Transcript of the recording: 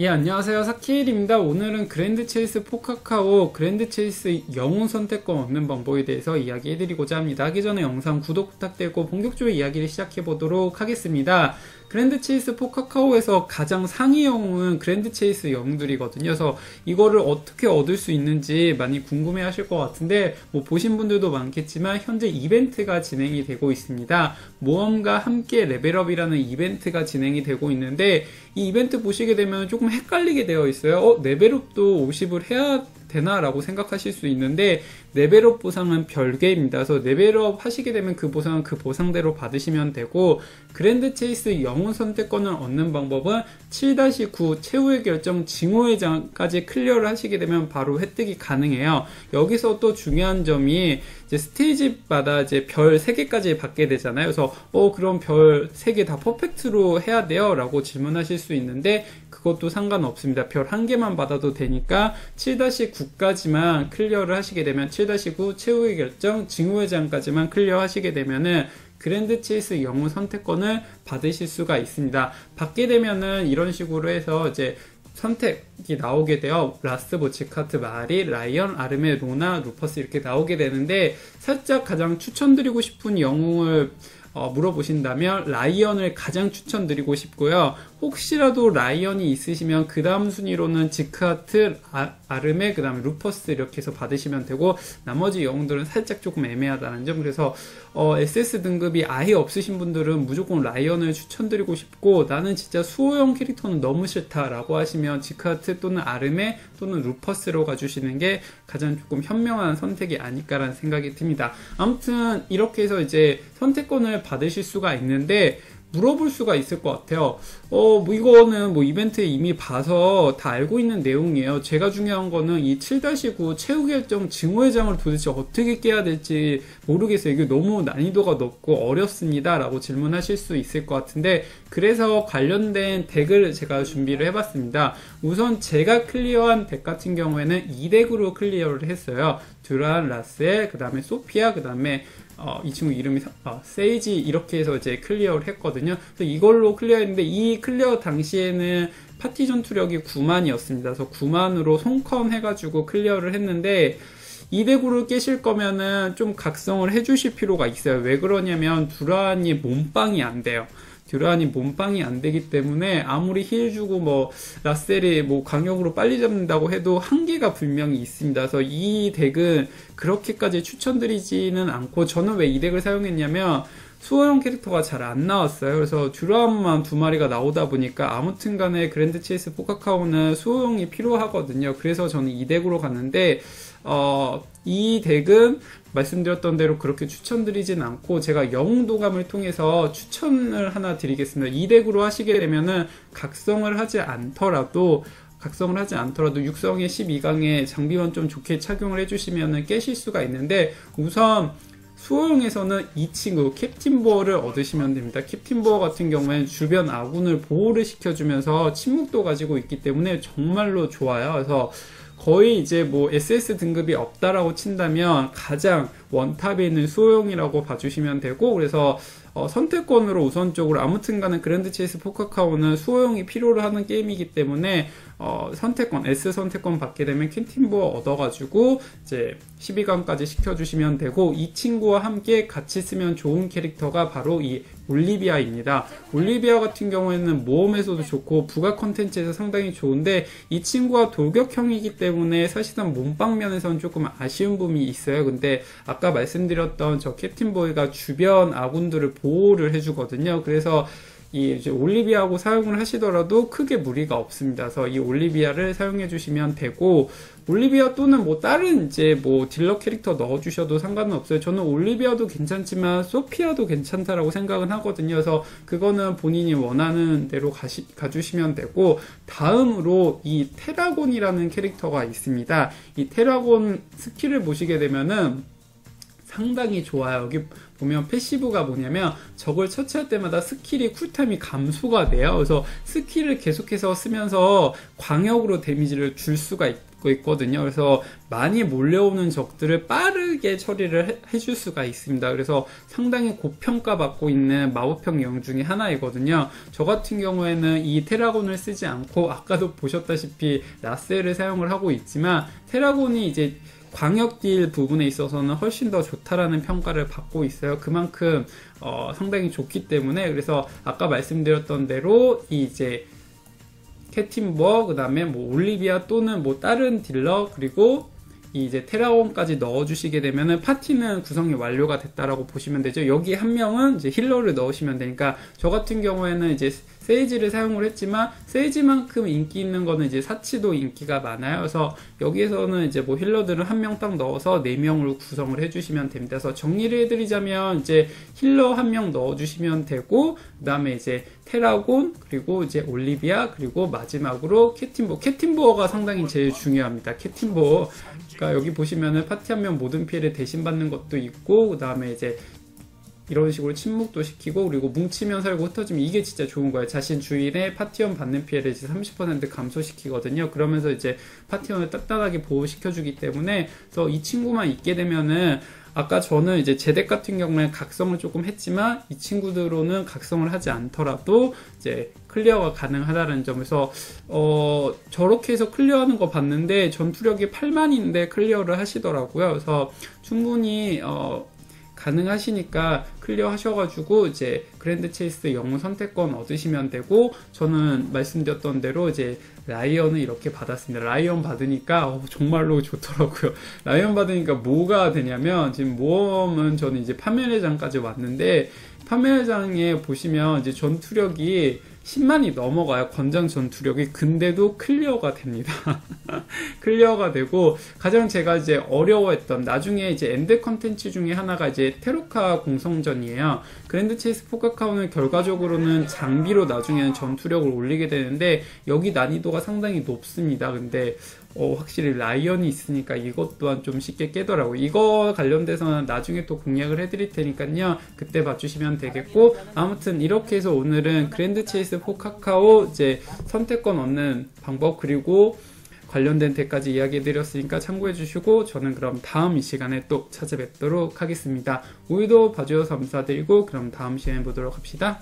예, 안녕하세요. 사키일입니다. 오늘은 그랜드 체이스 포카카오 그랜드 체이스 영웅 선택권 얻는 방법에 대해서 이야기해드리고자 합니다. 하기 전에 영상 구독 부탁드리고 본격적으로 이야기를 시작해보도록 하겠습니다. 그랜드 체이스 포 카카오에서 가장 상위 영웅은 그랜드 체이스 영웅들이거든요. 그래서 이거를 어떻게 얻을 수 있는지 많이 궁금해 하실 것 같은데, 뭐 보신 분들도 많겠지만, 현재 이벤트가 진행이 되고 있습니다. 모험과 함께 레벨업이라는 이벤트가 진행이 되고 있는데, 이 이벤트 보시게 되면 조금 헷갈리게 되어 있어요. 어, 레벨업도 50을 해야 되나라고 생각하실 수 있는데 레벨업 보상은 별개입니다. 그래서 레벨업 하시게 되면 그 보상은 그 보상대로 받으시면 되고 그랜드 체이스 영웅 선택권을 얻는 방법은 7-9 최후의 결정 징후의 장까지 클리어를 하시게 되면 바로 획득이 가능해요. 여기서 또 중요한 점이 이제 스테이지마다 이제 별 3개까지 받게 되잖아요. 그래서 어 그럼 별 3개 다 퍼펙트로 해야 돼요? 라고 질문하실 수 있는데 그것도 상관없습니다. 별한 개만 받아도 되니까 7-9까지만 클리어를 하시게 되면 7-9 최후의 결정 징후의 장까지만 클리어 하시게 되면은 그랜드 체이스 영웅 선택권을 받으실 수가 있습니다. 받게 되면은 이런 식으로 해서 이제 선택이 나오게 되어 라스 보치카트 마리 라이언 아르메 로나 루퍼스 이렇게 나오게 되는데 살짝 가장 추천드리고 싶은 영웅을 어, 물어보신다면 라이언을 가장 추천드리고 싶고요. 혹시라도 라이언이 있으시면 그 다음 순위로는 지크하트, 아, 르메 그 다음에 루퍼스 이렇게 해서 받으시면 되고 나머지 영웅들은 살짝 조금 애매하다는 점 그래서 어, SS 등급이 아예 없으신 분들은 무조건 라이언을 추천드리고 싶고 나는 진짜 수호형 캐릭터는 너무 싫다 라고 하시면 지크하트 또는 아르메 또는 루퍼스로 가주시는 게 가장 조금 현명한 선택이 아닐까라는 생각이 듭니다. 아무튼 이렇게 해서 이제 선택권을 받으실 수가 있는데 물어볼 수가 있을 것 같아요. 어, 뭐 이거는 뭐 이벤트에 이미 봐서 다 알고 있는 내용이에요. 제가 중요한 거는 이 7-9 최후 결정 증오회장을 도대체 어떻게 깨야 될지 모르겠어요. 이게 너무 난이도가 높고 어렵습니다. 라고 질문하실 수 있을 것 같은데, 그래서 관련된 덱을 제가 준비를 해봤습니다. 우선 제가 클리어한 덱 같은 경우에는 2덱으로 클리어를 했어요. 듀란, 라스엘, 그 다음에 소피아, 그 다음에 어, 이 친구 이름이 어, 세이지 이렇게 해서 이제 클리어를 했거든요. 그래서 이걸로 클리어했는데 이 클리어 당시에는 파티 전투력이 9만이었습니다. 그래서 9만으로 손컨 해가지고 클리어를 했는데 200으로 깨실 거면은 좀 각성을 해주실 필요가 있어요. 왜 그러냐면 두란이 몸빵이 안 돼요. 듀란이 몸빵이 안 되기 때문에 아무리 힐 주고 뭐 라셀이 뭐 강력으로 빨리 잡는다고 해도 한계가 분명히 있습니다. 그래서 이 덱은 그렇게까지 추천드리지는 않고 저는 왜 이 덱을 사용했냐면 수호형 캐릭터가 잘 안 나왔어요. 그래서 듀라만 두 마리가 나오다 보니까 아무튼 간에 그랜드 체이스 포카카오는 수호형이 필요하거든요. 그래서 저는 이 덱으로 갔는데 어, 이 덱은 말씀드렸던 대로 그렇게 추천드리진 않고 제가 영웅도감을 통해서 추천을 하나 드리겠습니다. 이 덱으로 하시게 되면은 각성을 하지 않더라도 각성을 하지 않더라도 육성의 12강에 장비만 좀 좋게 착용을 해주시면 깨실 수가 있는데 우선 수호용에서는 이 친구 캡틴보어를 얻으시면 됩니다. 캡틴보어 같은 경우에는 주변 아군을 보호를 시켜주면서 침묵도 가지고 있기 때문에 정말로 좋아요. 그래서 거의 이제 뭐 SS 등급이 없다라고 친다면 가장 원탑에 있는 수호용이라고 봐주시면 되고 그래서 어, 선택권으로 우선적으로 아무튼간에 그랜드 체이스 포카카오는 수호용이 필요로 하는 게임이기 때문에 어, 선택권 S 선택권 받게 되면 퀸팀보 얻어가지고 이제 12강까지 시켜주시면 되고 이 친구와 함께 같이 쓰면 좋은 캐릭터가 바로 이 올리비아입니다. 올리비아 같은 경우에는 모험에서도 좋고 부가 컨텐츠에서 상당히 좋은데 이 친구가 돌격형이기 때문에 사실상 몸빵면에서는 조금 아쉬운 부분이 있어요. 근데 아까 말씀드렸던 저 캡틴보이가 주변 아군들을 보호를 해주거든요. 그래서 이 올리비아하고 사용을 하시더라도 크게 무리가 없습니다. 그래서 이 올리비아를 사용해 주시면 되고 올리비아 또는 뭐 다른 이제 뭐 딜러 캐릭터 넣어 주셔도 상관은 없어요. 저는 올리비아도 괜찮지만 소피아도 괜찮다라고 생각은 하거든요. 그래서 그거는 본인이 원하는 대로 가시, 가주시면 되고 다음으로 이 테라곤이라는 캐릭터가 있습니다. 이 테라곤 스킬을 보시게 되면은 상당히 좋아요. 여기 보면 패시브가 뭐냐면 적을 처치할 때마다 스킬이 쿨타임이 감소가 돼요. 그래서 스킬을 계속해서 쓰면서 광역으로 데미지를 줄 수가 있, 있거든요. 그래서 많이 몰려오는 적들을 빠르게 처리를 해, 해줄 수가 있습니다. 그래서 상당히 고평가받고 있는 마법형 영 중에 하나이거든요. 저 같은 경우에는 이 테라곤을 쓰지 않고 아까도 보셨다시피 라셀을 사용을 하고 있지만 테라곤이 이제 광역 딜 부분에 있어서는 훨씬 더 좋다라는 평가를 받고 있어요. 그만큼 어, 상당히 좋기 때문에 그래서 아까 말씀드렸던 대로 이 이제 캐팀버 그다음에 뭐 올리비아 또는 뭐 다른 딜러 그리고 이 이제 테라온까지 넣어주시게 되면은 파티는 구성이 완료가 됐다라고 보시면 되죠. 여기 한 명은 이제 힐러를 넣으시면 되니까 저 같은 경우에는 이제 세이지를 사용을 했지만 세이지만큼 인기 있는 거는 이제 사치도 인기가 많아요. 그래서 여기에서는 이제 뭐 힐러들은 한 명 딱 넣어서 네 명으로 구성을 해주시면 됩니다. 그래서 정리를 해드리자면 이제 힐러 한 명 넣어주시면 되고 그다음에 이제 테라곤 그리고 이제 올리비아 그리고 마지막으로 캐틴보 캐틴보어가 상당히 제일 중요합니다. 캐틴보어 그러니까 여기 보시면은 파티 한 명 모든 피해를 대신 받는 것도 있고 그 다음에 이제 이런 식으로 침묵도 시키고 그리고 뭉치면 살고 흩어지면 이게 진짜 좋은 거예요. 자신 주인의 파티원 받는 피해를 이제 30% 감소시키거든요. 그러면서 이제 파티원을 단단하게 보호시켜주기 때문에 그래서 이 친구만 있게 되면은 아까 저는 이제 제덱 같은 경우에 각성을 조금 했지만 이 친구들로는 각성을 하지 않더라도 이제 클리어가 가능하다는 점에서 어 저렇게 해서 클리어하는 거 봤는데 전투력이 8만인데 클리어를 하시더라고요. 그래서 충분히 어 가능하시니까 클리어 하셔가지고 이제 그랜드 체이스 영웅 선택권 얻으시면 되고 저는 말씀드렸던 대로 이제 라이언을 이렇게 받았습니다. 라이언 받으니까 어, 정말로 좋더라고요. 라이언 받으니까 뭐가 되냐면 지금 모험은 저는 이제 파멸회장까지 왔는데 파멸회장에 보시면 이제 전투력이 10만이 넘어가요. 권장 전투력이. 근데도 클리어가 됩니다. 클리어가 되고 가장 제가 이제 어려워했던 나중에 이제 엔드 컨텐츠 중에 하나가 이제 테로카 공성전이에요. 그랜드 체이스 포카카운은 결과적으로는 장비로 나중에는 전투력을 올리게 되는데 여기 난이도가 상당히 높습니다. 근데 어, 확실히 라이언이 있으니까 이것 또한 좀 쉽게 깨더라고요. 이거 관련돼서는 나중에 또 공략을 해드릴 테니까요. 그때 봐주시면 되겠고, 아무튼 이렇게 해서 오늘은 그랜드 체이스 포 카카오 이제 선택권 얻는 방법, 그리고 관련된 데까지 이야기 해드렸으니까 참고해 주시고, 저는 그럼 다음 이 시간에 또 찾아뵙도록 하겠습니다. 오늘도 봐주셔서 감사드리고, 그럼 다음 시간에 보도록 합시다.